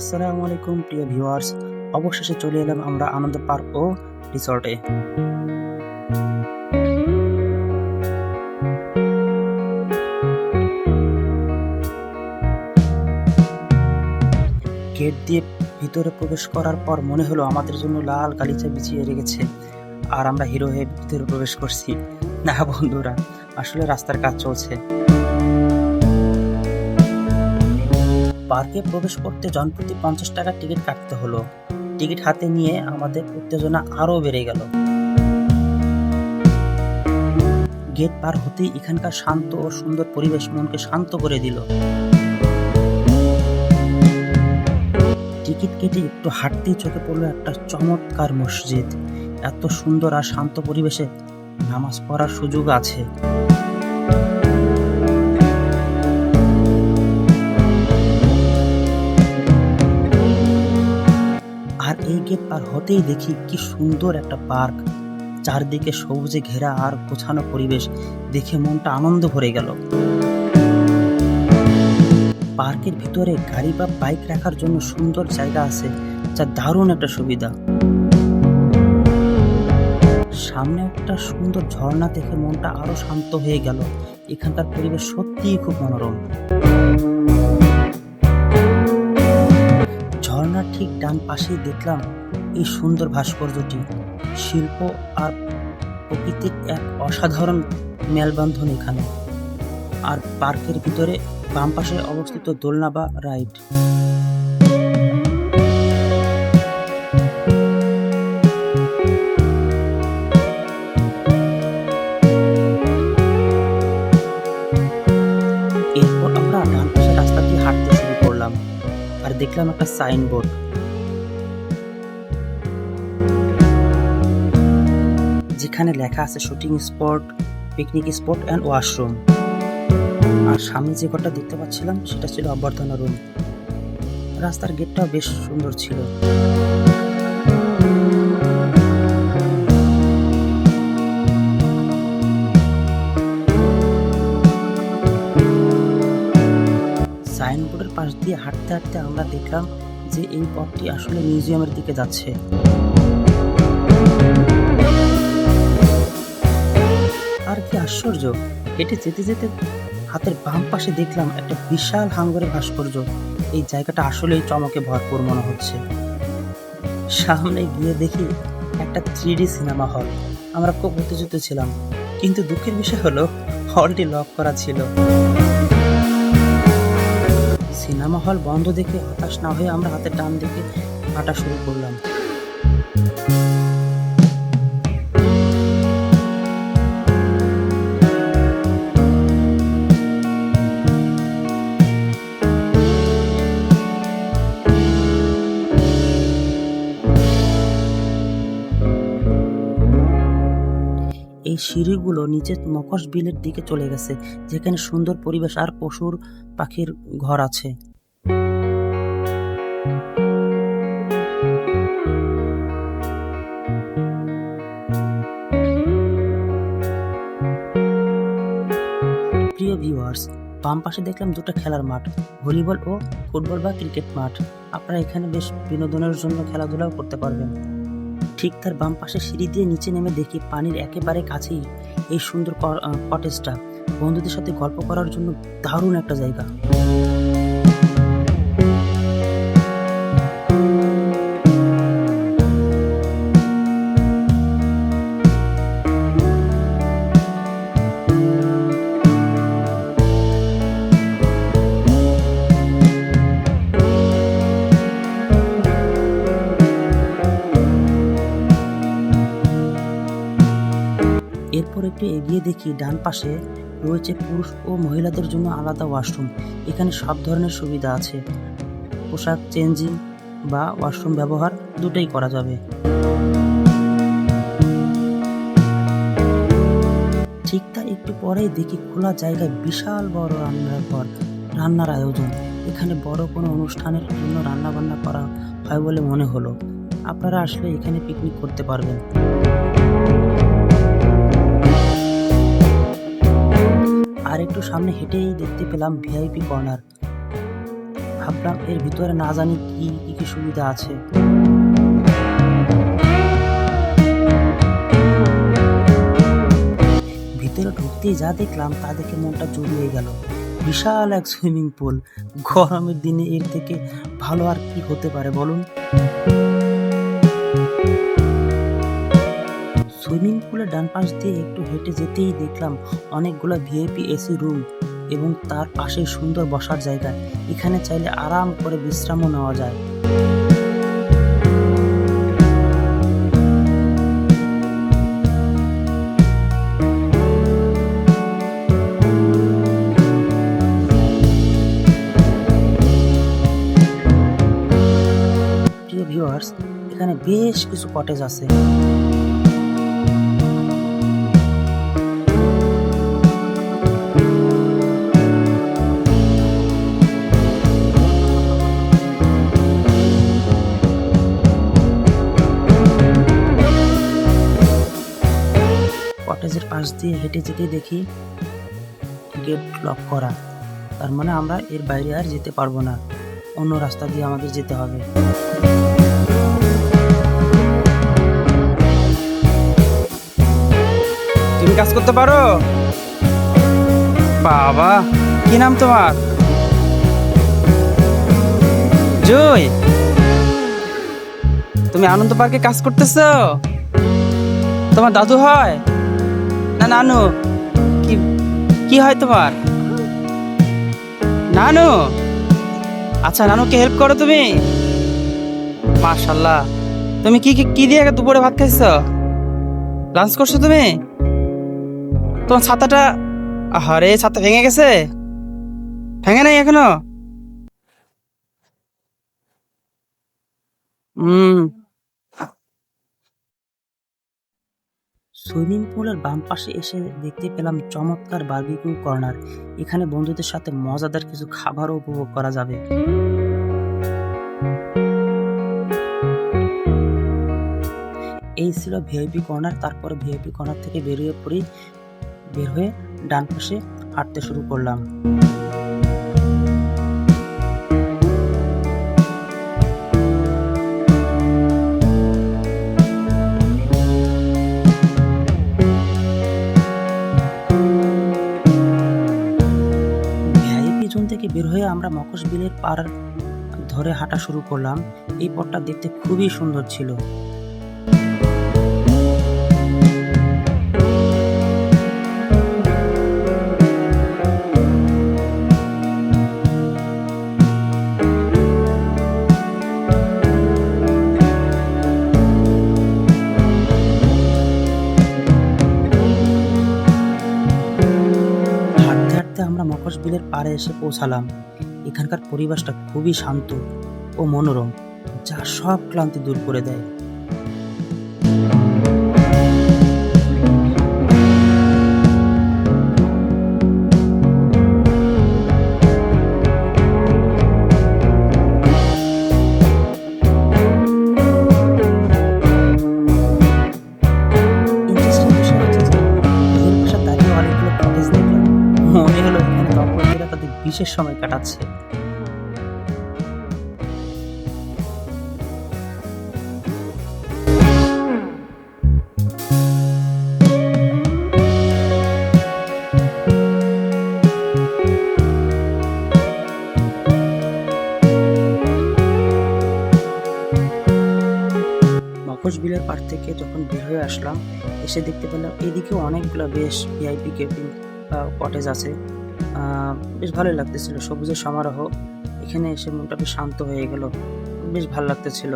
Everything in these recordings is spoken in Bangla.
আসসালামু আলাইকুম, প্রিয় ভিউয়ার্স। অবশেষে চলে এলাম আমরা আনন্দ পার্ক ও রিসর্টে। গেট দিয়ে ভিতরে প্রবেশ করার পর মনে হলো আমাদের জন্য লাল গালিচা বিছিয়ে রেখেছে, আর আমরা হিরো হয়ে ভিতরে প্রবেশ করছি। না বন্ধুরা, আসলে রাস্তার কাজ চলছে। পার্কে প্রবেশ করতে জনপ্রতি পঞ্চাশ টাকা টিকিট কাটতে হলো। টিকিট হাতে নিয়ে আমাদের উত্তেজনা আরও বেড়ে গেল। গেট পার হতেই এখানকার শান্ত ও সুন্দর পরিবেশ মনকে শান্ত করে দিল। টিকিট কেটে একটু হাঁটতেই চোখে পড়ল একটা চমৎকার মসজিদ। এত সুন্দর আর শান্ত পরিবেশে নামাজ পড়ার সুযোগ আছে। এই গেট পার হতেই দেখি কি সুন্দর একটা পার্ক। চারদিকে সবুজে ঘেরা আর গোছানো পরিবেশ দেখে মনটা আনন্দ ভরে গেল। পার্কের ভিতরে গাড়ি বা বাইক রাখার জন্য সুন্দর জায়গা আছে, যা দারুণ একটা সুবিধা। সামনে একটা সুন্দর ঝর্ণা দেখে মনটা আরও শান্ত হয়ে গেল। এখানকার পরিবেশ সত্যিই খুব মনোরম। ঝর্ণার ঠিক ডান পাশেই দেখলাম এই সুন্দর ভাস্কর্যটি। শিল্প আর প্রকৃতির এক অসাধারণ মেলবন্ধন এখানে। আর পার্কের ভিতরে বাম পাশে অবস্থিত দোলনা বা রাইড। দেখলাম একটা সাইনবোর্ড যেখানে লেখা আছে shooting spot picnic spot and washroom আর সামনে যে ঘরটা দেখতে পাচ্ছিলাম সেটা ছিল অভ্যর্থনা রুম রাস্তার গেটটাও বেশ সুন্দর ছিল সাইনবোর্ডের পাশ দিয়ে হাঁটতে হাঁটতে আমরা দেখলাম যে এই পথটি আসলে মিউজিয়ামের দিকে যাচ্ছে। আর কি আশ্চর্য, হেঁটে যেতে যেতে হাতের বাম পাশে দেখলাম একটা বিশাল হাঙ্গরের ভাস্কর্য। এই জায়গাটা আসলেই চমকে ভরপুর মনে হচ্ছে। সামনে গিয়ে দেখি একটা থ্রি সিনেমা হল। আমরা খুব উত্তেজিত ছিলাম, কিন্তু দুঃখের বিষয় হলো হলটি লক করা ছিল। সিনেমা হল বন্ধ দেখে হতাশ না হয়ে আমরা হাতের টান দেখে হাঁটা শুরু করলাম। সিঁড়িগুলো নিচে মকশ বিলের দিকে চলে গেছে, যেখানে সুন্দর পরিবেশ আর পশুর পাখির ঘর আছে। প্রিয় ভিউয়ার্স, বাম পাশে দেখলাম দুটো খেলার মাঠ, ভলিবল ও ফুটবল বা ক্রিকেট মাঠ। আপনারা এখানে বেশ বিনোদনের জন্য খেলাধুলাও করতে পারবেন। ঠিক তার বাম পাশে সিঁড়ি দিয়ে নিচে নেমে দেখি পানির একেবারে কাছেই এই সুন্দর কটেজটা বন্ধুদের সাথে গল্প করার জন্য দারুণ একটা জায়গা। একটু এগিয়ে দেখি, ডান পাশে রয়েছে পুরুষ ও মহিলাদের জন্য আলাদা ওয়াশরুম। এখানে সব ধরনের সুবিধা আছে। পোশাক চেঞ্জিং বা ওয়াশরুম ব্যবহার দুটোই করা যাবে। ঠিক তার একটু পরেই দেখি খোলা জায়গায় বিশাল বড় রান্নার ঘর, রান্নার আয়োজন। এখানে বড় কোনো অনুষ্ঠানের জন্য রান্না বান্না করা হয় বলে মনে হলো। আপনারা আসলে এখানে পিকনিক করতে পারবেন। আর একটু সামনে হেঁটেই দেখতে পেলাম ভিআইপি কর্নার ভাবলাম, এর ভিতরে না জানি কি কি কি সুবিধা আছে। ভিতরে ঢুকতেই যা দেখলাম, তা দেখে মনটা জড়িয়ে গেল। বিশাল এক সুইমিং পুল। গরমের দিনে এর থেকে ভালো আর কি হতে পারে, বলুন? সুইমিং পুলের ডান পাশ দিয়ে একটু হেঁটে যেতেই দেখলাম অনেকগুলো ভিআইপি এসি রুম এবং তার পাশে সুন্দর বসার জায়গা। এখানে চাইলে আরাম করে বিশ্রামও নেওয়া যায়। প্রিয় ভিউয়ার্স, এখানে বেশ কিছু কটেজ আছে। পাশ দিয়ে হেঁটে যেতে দেখি গেট লক করা। তার মানে আমরা এর বাইরে আর যেতে পারব না। অন্য রাস্তা দিয়ে আমাদের যেতে হবে। তুমি কাজ করতে পারো? বাবা, কি নাম তোমার? জয় তুমি আনন্দ পার্কে কাজ করতেছ? তোমার দাদু হয়? নানু, কি হয় তোমার? নানু? আচ্ছা নানুকে হেল্প করো তুমি। মাশাল্লাহ। তুমি কি, কি- দিয়ে দুপুরে ভাত খাইছো? লাঞ্চ করছ তুমি? তোমার ছাতাটা আরে ছাতা ভেঙে গেছে। ভেঙে নাই এখনও? হুম সুইমিং পুলের বাম পাশে এসে দেখতে পেলাম চমৎকার বার্বিকিউ কর্নার। এখানে বন্ধুদের সাথে মজাদার কিছু খাবারও উপভোগ করা যাবে। এই ছিল ভিআইপি কর্নার। তারপরে ভিআইপি কর্নার থেকে বেরিয়ে পড়ি, বের হয়ে ডান পাশে হাঁটতে শুরু করলাম। আমরা মকশ বিলের পার ধরে হাঁটা শুরু করলাম। এই পথটা দেখতে খুবই সুন্দর ছিল। মকশ বিলের পাড়ে এসে পৌঁছালাম। এখানকার পরিবেশটা খুবই শান্ত ও মনোরম যা সব ক্লান্তি দূর করে দেয়। বিশেষ সময় কাটাচ্ছে। মকশ বিলের পার থেকে যখন বের হয়ে আসলাম, এসে দেখতে পেলাম এদিকেও অনেকগুলো বেশ ভিআইপি কেবিন বা কটেজ আছে। বেশ ভালোই লাগতেছিল। সবুজের সমারোহ। এখানে এসে মনটা বেশ শান্ত হয়ে গেল। বেশ ভালো লাগতেছিল।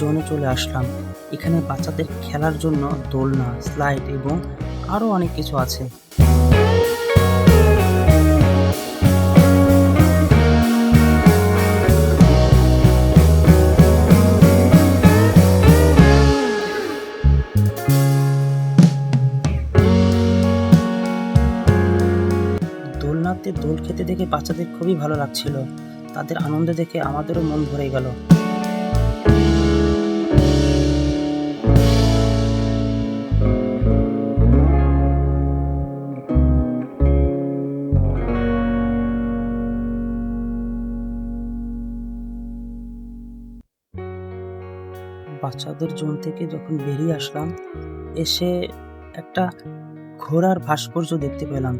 জোনে চলে আসলাম। এখানে বাচ্চাদের খেলার জন্য দোলনা স্লাইড এবং আরও অনেক কিছু আছে। দোলনাতে দোল খেতে দেখে বাচ্চাদের খুবই ভালো লাগছিল। তাদের আনন্দ দেখে আমাদেরও মন ভরে গেল। বাচ্চাদের জোন থেকে যখন বেরিয়ে আসলাম, এসে একটা ঘোড়ার ভাস্কর্য দেখতে পেলাম।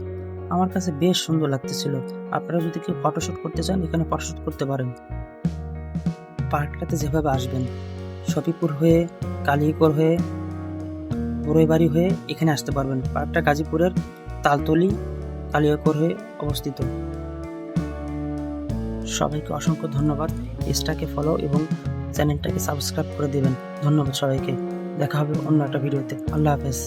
আমার কাছে বেশ সুন্দর লাগতেছিল। আপনারা যদি কেউ ফটোশ্যুট করতে চান, এখানে ফটোশ্যুট করতে পারেন। পার্কটাতে যেভাবে আসবেন শফিপুর হয়ে, কালিয়াকর হয়ে, বড়ইবাড়ি হয়ে এখানে আসতে পারবেন। পার্কটা গাজীপুরের তালতলি, কালিয়াকর হয়ে অবস্থিত। সবাইকে অসংখ্য ধন্যবাদ। পেজটাকে ফলো এবং চ্যানেলটাকে সাবস্ক্রাইব করে দেবেন। ধন্যবাদ সবাইকে। দেখা হবে অন্য একটা ভিডিওতে। আল্লাহ হাফেজ।